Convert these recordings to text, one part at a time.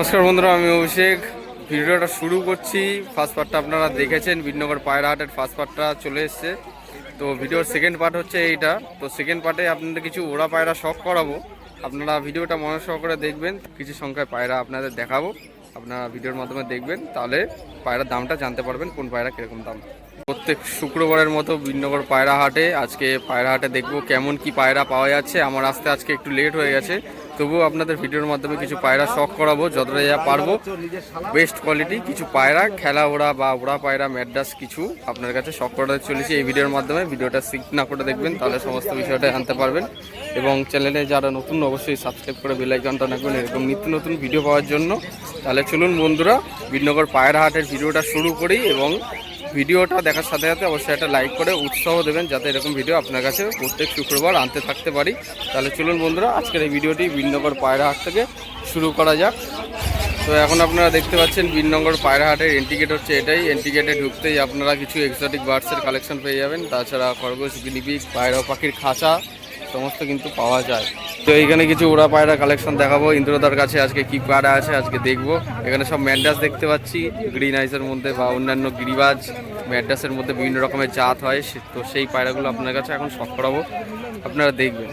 নমস্কার বন্ধুরা, আমি অভিষেক। ভিডিওটা শুরু করছি। ফার্স্ট পার্টটা আপনারা দেখেছেন বিনগর পায়রা হাটের ফার্স্ট পার্টটা চলে এসছে। তো ভিডিওর সেকেন্ড পার্ট হচ্ছে এইটা। তো সেকেন্ড পার্টে আপনাদের কিছু ওড়া পায়রা শখ করাবো। আপনারা ভিডিওটা মনে সহকারে দেখবেন। কিছু সংখ্যায় পায়রা আপনাদের দেখাবো। আপনারা ভিডিওর মাধ্যমে দেখবেন, তাহলে পায়রার দামটা জানতে পারবেন, কোন পায়রা কীরকম দাম। প্রত্যেক শুক্রবারের মতো বিনগর পায়রা হাটে, আজকে পায়রা হাটে দেখব কেমন কি পায়রা পাওয়া যাচ্ছে। আমার আসতে আজকে একটু লেট হয়ে গেছে। তবুও আপনাদের ভিডিওর মাধ্যমে কিছু পায়রা শখ করাবো, যতটা যা পারব। বেস্ট কোয়ালিটি কিছু পায়রা, খেলা ওড়া বা ওড়া পায়রা ম্যাডাস কিছু আপনার কাছে শখ করাতে চলেছি এই ভিডিওর মাধ্যমে। ভিডিওটা সিক না করে দেখবেন, তাহলে সমস্ত বিষয়টা জানতে পারবেন। এবং চ্যানেলে যারা নতুন, অবশ্যই সাবস্ক্রাইব করে বেল আইকনটা রাখবেন এরকম নিত্য নতুন ভিডিও পাওয়ার জন্য। তাহলে চলুন বন্ধুরা, বিনগর পায়রা হাটের ভিডিওটা শুরু করি এবং ভিডিওটা দেখার সাথে সাথে অবশ্যই একটা লাইক করে উৎসাহ দেবেন যাতে এরকম ভিডিও আপনার কাছে প্রত্যেক শুক্রবার আনতে থাকতে পারি। তাহলে চলুন বন্ধুরা, আজকের এই ভিডিওটি বিনগর পায়রা হাট থেকে শুরু করা যাক। তো এখন আপনারা দেখতে পাচ্ছেন বিনগর পায়রাহাটের এন্টিগেট হচ্ছে এটাই। এন্টিগেটে ঢুকতেই আপনারা কিছু এক্সোটিক বার্ডসের কালেকশন পেয়ে যাবেন। তাছাড়া খরগোশ গিনিপিক পায়রা, পাখির খাঁচা, সমস্ত কিন্তু পাওয়া যায়। তো এইখানে কিছু ওড়া পায়রা কালেকশন দেখাবো। ইন্দ্রদার কাছে আজকে কি পায়রা আছে আজকে দেখব। এখানে সব ম্যান্ডাস দেখতে পাচ্ছি। গ্রিন আইসের মধ্যে বা অন্যান্য গিরিবাজ ম্যান্ডাসের মধ্যে বিভিন্ন রকমের জাত হয়। তো সেই পায়রাগুলো আপনার কাছে এখন শখ করাবো। আপনারা দেখবেন।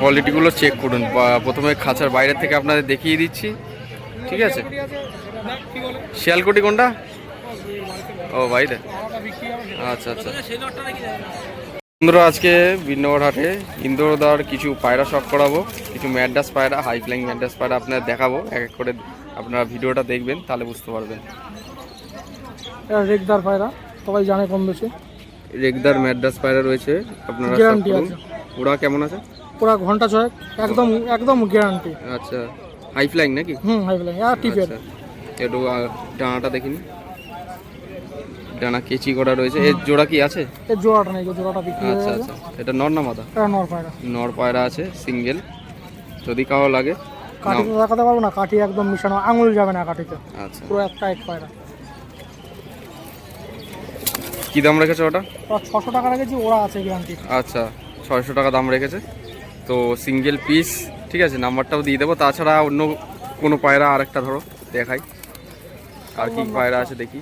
কোয়ালিটিগুলো চেক করুন। প্রথমে খাঁচার বাইরে থেকে আপনাদের দেখিয়ে দিচ্ছি। ঠিক আছে? শিয়ালকুটি কোনটা? ও বাইরে আচ্ছা আচ্ছা। বন্ধুরা আজকে বিন্নগর হাটে ইন্দোরদার কিছু পায়রা শখ করাবো। কিছু ম্যাডাস পায়রা হাই ফ্লাইং ম্যাডাস পায়রা আপনাদের দেখাবো। এক এক করে আপনারা ভিডিওটা দেখবেন তাহলে বুঝতে পারবেন। রেগদার পায়রা সবাই জানে কম বেশি। রেগদার ম্যাডাস পায়রা রয়েছে আপনারা করুন। আছে। ওরা কেমন আছে? পুরা ঘণ্টা ছয়েক একদম একদম গ্যারান্টি আচ্ছা। হাই ফ্লাইং নাকি? হুম হাই ফ্লাই আর টিপের। আচ্ছা। একটু ডানাটা দেখিনি। ডানা কেচি করা রয়েছে। এর জোড়া কি আছে? এর জোড়াটা নেই জোড়াটা বিক্রি আচ্ছা আচ্ছা। এটা নর না মাদা? এটা নর পায়রা। নর পায়রা আছে সিঙ্গেল। যদি কারও লাগে কাঠিতে দেখাতে পারব না? কাঠি একদম মিশানো আঙুল যাবে না কাঠিতে আচ্ছা। পুরো একটা এক পায়রা। কি দাম রেখেছে ওটা? ছশো টাকা রেখেছি ওরা আছে গ্যারান্টি আচ্ছা ছয়শো টাকা দাম রেখেছে। তো সিঙ্গেল পিস ঠিক আছে নাম্বারটাও দিয়ে দেবো। তাছাড়া অন্য কোনো পায়রা আরেকটা ধরো দেখাই। আর কি পায়রা আছে দেখি।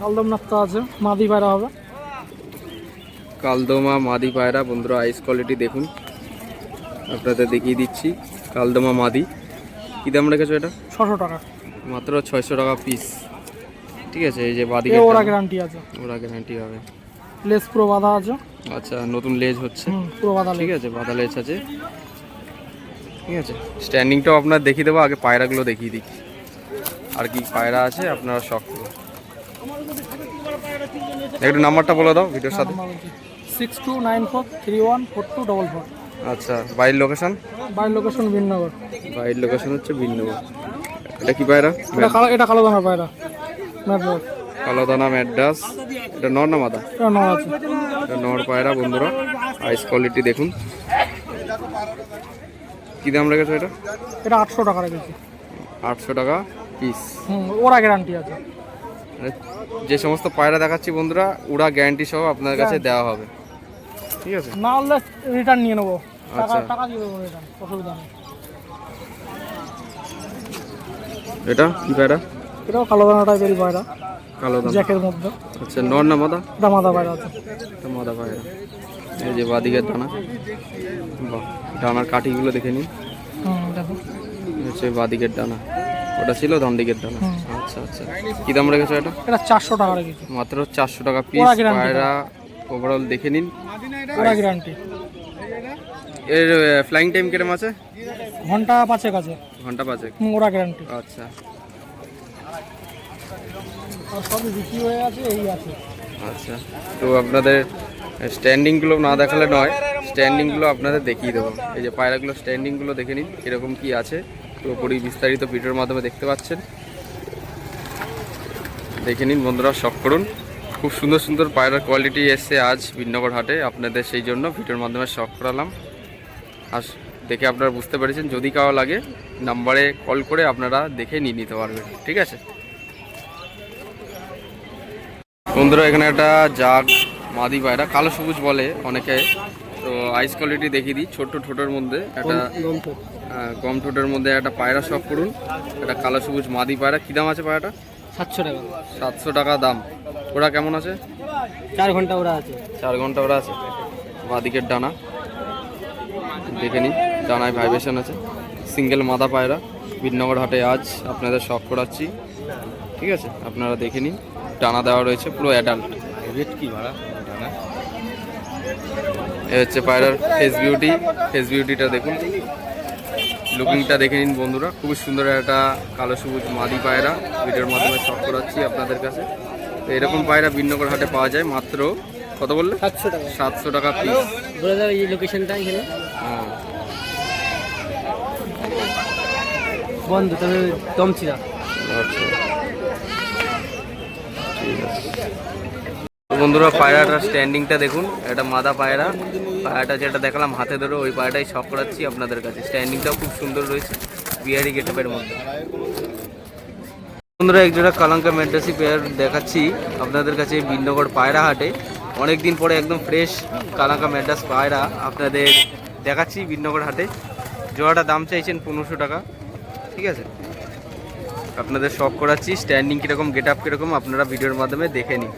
কালদমনাথ তো আছে মাদি পায়রা হবে। কালদমা মাদি পায়রা বন্ধুরা আইস কোয়ালিটি দেখুন। আপনাদের দেখিয়ে দিচ্ছি কালদমা মাদি। কী দাম রেখেছো এটা? ছশো টাকা। মাত্র ছয়শো টাকা পিস ঠিক আছে এই যে বাদিকে ওরা গ্যারান্টি আছে। ওরা গ্যারান্টি হবে। লেস পুরো বাঁধা আছে। আচ্ছা নতুন লেজ হচ্ছে। পুরো বাঁধা ঠিক আছে বাদা লেজ আছে। ঠিক আছে স্ট্যান্ডিংটাও আপনার দেখিয়ে দেবো আগে পায়রাগুলো দেখিয়ে দিই আর কি পায়রা আছে আপনারা শখ একটু নাম্বারটা বলে দাও ভিডিওর সাথে। Six two nine four three one four two double four আচ্ছা বাইর লোকেশন বাইর লোকেশন বিনগর বাইর লোকেশন হচ্ছে বিন্দুবর এটা কি পায়রা? এটা কালো এটা কালো দানা পায়রা। ম্যাড্রস কালো দানা ম্যাড্রাস এটা নর না মাদা? এটা নর আছে। এটা নর পায়রা বন্ধুরা। আইস কোয়ালিটি দেখুন। কি দাম রেখেছো এটা? এটা আটশো টাকা রেখেছি। আটশো টাকা পিস হুম ওরা গ্যারান্টি আছে। যে সমস্ত পায়রা দেখাচ্ছি বন্ধুরা ওরা গ্যারান্টি সহ আপনার কাছে দেওয়া হবে। ঠিক আছে? না হলে রিটার্ন নিয়ে নেব। আচ্ছা। টাকা দিয়ে দেবো রিটার্ন অসুবিধা নেই। এটা কি পায়রা? এটাও কালো দানা টাইপেরই পায়রা। কালো দাম জ্যাকের মধ্যে। আচ্ছা নর না মাদা? এটা মাদা পায়রা আছে। এটা মাদা পায়রা। এই যে বাদিকের ডানা বাহ ডানার কাঠিগুলো দেখে নিন। দেখো। হচ্ছে বাদিকের ডানা ওটা ছিল দিকের ডানা আচ্ছা আচ্ছা। কি দাম রেখেছো এটা? এটা চারশো টাকা রেখেছি। মাত্র চারশো টাকা পিস পায়রা ওভারঅল দেখে নিন। ওরা গ্যারান্টি এর ফ্লাইং টাইম কিরম আছে? ঘণ্টা পাঁচেক আছে। ঘণ্টা পাঁচেক। ওরা গ্যারান্টি আচ্ছা। সবই বিক্রি হয়ে আছে এই আছে। আচ্ছা। তো আপনাদের স্ট্যান্ডিংগুলো না দেখালে নয় স্ট্যান্ডিংগুলো আপনাদের দেখিয়ে দেবো। এই যে পায়রাগুলো স্ট্যান্ডিংগুলো দেখে নিন কীরকম কী আছে। পুরোপুরি বিস্তারিত ভিডিওর মাধ্যমে দেখতে পাচ্ছেন। দেখে নিন বন্ধুরা শখ করুন। খুব সুন্দর সুন্দর পায়রার কোয়ালিটি এসছে আজ বিনগর হাটে। আপনাদের সেই জন্য ভিডিওর মাধ্যমে শখ করালাম। আর দেখে আপনারা বুঝতে পেরেছেন, যদি কারও লাগে নাম্বারে কল করে আপনারা দেখে নিয়ে নিতে পারবেন, ঠিক আছে? বন্ধুরা, এখানে একটা জাগ মাদি পায়রা, কালো সবুজ বলে অনেকে। তো আইস কোয়ালিটি দেখিয়ে দিই, ছোট্ট ঠোঁটের মধ্যে একটা গম ঠোঁটের মধ্যে একটা পায়রা শখ করুন একটা কালো সবুজ মাদি পায়রা। কী দাম আছে পায়রাটা? সাতশো টাকা। সাতশো টাকা দাম। ওরা কেমন আছে? চার ঘণ্টা ওরা আছে। চার ঘণ্টা ওরা আছে? বাদিকের ডানা। দেখে নিন ডানায় ভাইব্রেশন আছে। সিঙ্গেল মাদা পায়রা। বিনগর হাটে আজ আপনাদের শখ করাচ্ছি। ঠিক আছে? আপনারা দেখে নিন ডানা দেওয়া রয়েছে পুরো অ্যাডাল্ট রেট কি ভাড়া? ডানা? এ হচ্ছে পায়রার ফেস বিউটি ফেস বিউটিটা দেখুন। লুকিংটা দেখে নিন বন্ধুরা। খুবই সুন্দর একটা কালো সবুজ মাদি পায়রা। ভিডিওর মাধ্যমে শখ করাচ্ছি আপনাদের কাছে। তো এরকম পায়রা বিনগর হাটে পাওয়া যায় মাত্র কত বললে? সাতশো টাকা। সাতশো টাকা পিস বলে দাও এই লোকেশনটা এখানে। হ্যাঁ। বন্ধ তবে দমছিলা আচ্ছা। ঠিক আছে। বন্ধুরা পায়রাটার স্ট্যান্ডিংটা দেখুন। এটা মাদা পায়রা। পায়রাটা যেটা দেখালাম, হাতে ধরে ওই পায়রাটাই শখ করাচ্ছি আপনাদের কাছে। স্ট্যান্ডিংটাও খুব সুন্দর রয়েছে, বিহারি গেটআপের মধ্যে। বন্ধুরা একজোড়া কালাঙ্কা মেড্রাসি পেয়ার দেখাচ্ছি আপনাদের কাছে বিন্দগড় পায়রা হাটে। অনেক দিন পরে একদম ফ্রেশ কালাঙ্কা মেড্রাস পায়রা আপনাদের দেখাচ্ছি বিন্দগড় হাটে। জোড়াটা দাম চাইছেন পনেরোশো টাকা, ঠিক আছে? আপনাদের শখ করাচ্ছি স্ট্যান্ডিং কীরকম গেট আপ কীরকম, আপনারা ভিডিওর মাধ্যমে দেখে নিন।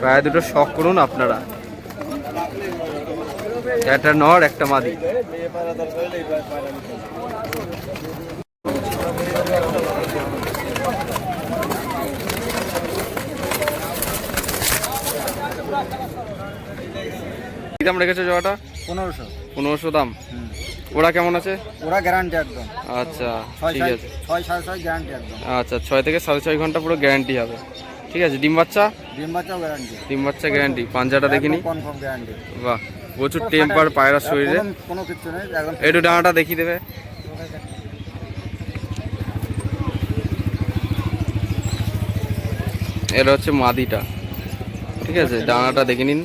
প্রায় দুটো শখ করুন আপনারা। একটা নর একটা মাদি। কি দাম রেখেছে জোয়াটা পনেরোশো। পনেরোশো দাম। ওরা কেমন আছে? ওরা গ্যারান্টি একদম। আচ্ছা ঠিক আছে। ছয় সাড়ে ছয় গ্যারান্টি একদম। আচ্ছা ছয় থেকে সাড়ে ছয় ঘণ্টা পুরো গ্যারান্টি হবে। ঠিক আছে ডিম বাচ্চা? ডিম বাচ্চাও গ্যারান্টি ডিম বাচ্চা গ্যারান্টি পাঞ্জাটা দেখিনি কনফার্ম গ্যারান্টি বাহ প্রচুর টেম্পার পায়রার শরীরে। কোনো কিছু নেই একদম একটু ডানাটা দেখিয়ে দেবে। এটা হচ্ছে মাদিটা। ঠিক আছে ডানাটা দেখে নিন।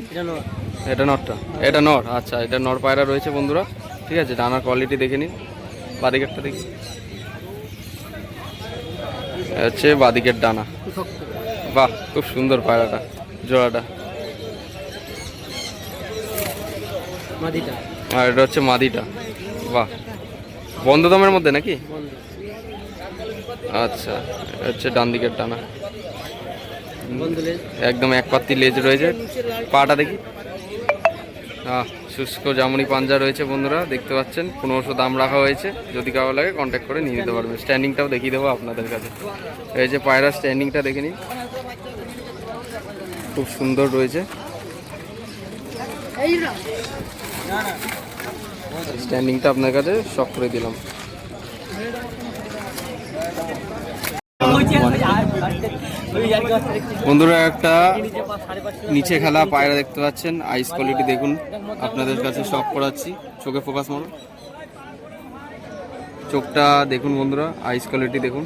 এটা নয় এটা নর আচ্ছা এটা নর পায়রা রয়েছে বন্ধুরা। ঠিক আছে ডানার কোয়ালিটি দেখে নিন। বাদিকেরটা দেখি। হচ্ছে বাদিকের ডানা বাহ খুব সুন্দর পায়রাটা জোড়াটা। আর এটা হচ্ছে মাদিটা। বাহ। বন্ধ দমের মধ্যে নাকি? আচ্ছা হচ্ছে ডান দিকের ডানা একদম এক পাত্তি লেজ রয়েছে পাটা দেখি। শুষ্ক জামুনি পাঞ্জা রয়েছে বন্ধুরা, দেখতে পাচ্ছেন। পনেরোশো দাম রাখা হয়েছে। যদি কারও লাগে কন্ট্যাক্ট করে নিয়ে নিতে পারবেন। স্ট্যান্ডিংটাও দেখিয়ে দেবো আপনাদের কাছে। এই যে পায়রা স্ট্যান্ডিংটা দেখে নিন। খুব সুন্দর রয়েছে। স্ট্যান্ডিংটা আপনার কাছে শখ করে দিলাম। বন্ধুরা একটা নিচে খেলা পায়রা দেখতে পাচ্ছেন। আইস কোয়ালিটি দেখুন। আপনাদের কাছে শখ করাচ্ছি। চোখে ফোকাস মারো চোখটা দেখুন বন্ধুরা আইস কোয়ালিটি দেখুন।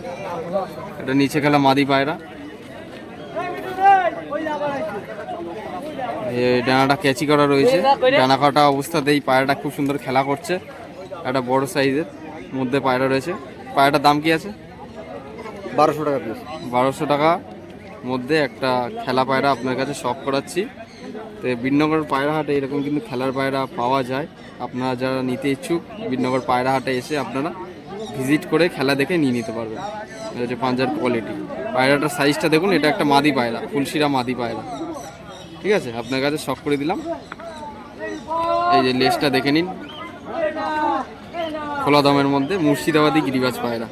এটা নিচে খেলা মাদি পায়রা। ডানাটা ক্যাচি করা রয়েছে। ডানা কাটা অবস্থাতেই পায়রাটা খুব সুন্দর খেলা করছে। একটা বড় সাইজের মধ্যে পায়রা রয়েছে। পায়রাটার দাম কি আছে? বারোশো টাকা পিস বারোশো টাকা। মধ্যে একটা খেলা পায়রা আপনার কাছে শখ করাচ্ছি। তো বিনগর পায়রা হাটে এরকম কিন্তু খেলার পায়রা পাওয়া যায়। আপনারা যারা নিতে ইচ্ছুক, বিনগর পায়রা হাটে এসে আপনারা ভিজিট করে খেলা দেখে নিয়ে নিতে পারবেন। এটা হচ্ছে পাঞ্জার কোয়ালিটি পায়রাটার সাইজটা দেখুন, এটা একটা মাদি পায়রা, ফুলশিরা মাদি পায়রা। ঠিক আছে? আপনার কাছে শখ করে দিলাম। এই যে লেজটা দেখে নিন। খোলা দমের মধ্যে মুর্শিদাবাদি গিরিবাজ পায়রা।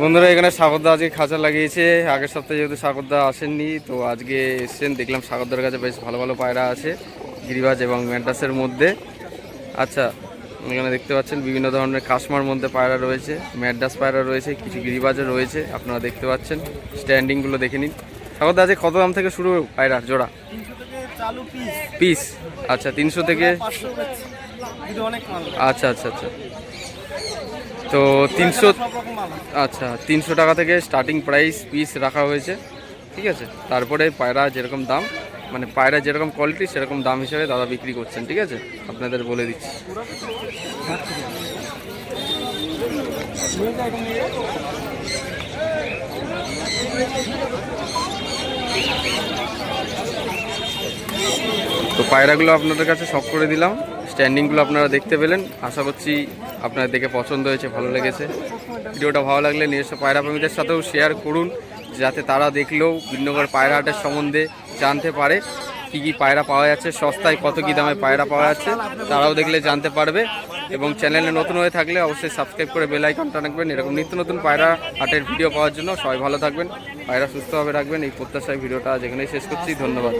বন্ধুরা এখানে সাগরদা আজকে খাঁচা লাগিয়েছে। আগের সপ্তাহে যেহেতু সাগরদা আসেননি তো আজকে এসছেন দেখলাম সাগরদার কাছে বেশ ভালো ভালো পায়রা আছে গিরিবাজ এবং ম্যান্টাসের মধ্যে। আচ্ছা এখানে দেখতে পাচ্ছেন বিভিন্ন ধরনের কাশমার মধ্যে পায়রা রয়েছে ম্যাডাস পায়রা রয়েছে কিছু গিরিবাজও রয়েছে আপনারা দেখতে পাচ্ছেন স্ট্যান্ডিংগুলো দেখে নিন। সাগরদা আজকে কত দাম থেকে শুরু পায়রা জোড়া? পিস। আচ্ছা তিনশো থেকে? আচ্ছা আচ্ছা আচ্ছা। তো তিনশো আচ্ছা তিনশো টাকা থেকে স্টার্টিং প্রাইস পিস রাখা হয়েছে, ঠিক আছে? তারপরে পায়রা যেরকম দাম মানে পায়রা যেরকম কোয়ালিটি সেরকম দাম হিসেবে দাদা বিক্রি করছেন, ঠিক আছে? আপনাদের বলে দিচ্ছি। তো পায়রাগুলো আপনাদের কাছে সব করে দিলাম। স্ট্যান্ডিংগুলো আপনারা দেখতে পেলেন। আশা করছি আপনার দেখে পছন্দ হয়েছে, ভালো লেগেছে। ভিডিওটা ভালো লাগলে নিজস্ব পায়রা প্রেমীদের সাথেও শেয়ার করুন, যাতে তারা দেখলেও ভিন্নগর পায়রা হাটের সম্বন্ধে জানতে পারে কি কি পায়রা পাওয়া যাচ্ছে, সস্তায় কত কি দামে পায়রা পাওয়া যাচ্ছে, তারাও দেখলে জানতে পারবে। এবং চ্যানেলে নতুন হয়ে থাকলে অবশ্যই সাবস্ক্রাইব করে বেল আইকনটা রাখবেন। এরকম নিত্য নতুন পায়রা হাটের ভিডিও পাওয়ার জন্য সবাই ভালো থাকবেন, পায়রা সুস্থভাবে রাখবেন। এই প্রত্যাশায় ভিডিওটা যেখানেই শেষ করছি। ধন্যবাদ।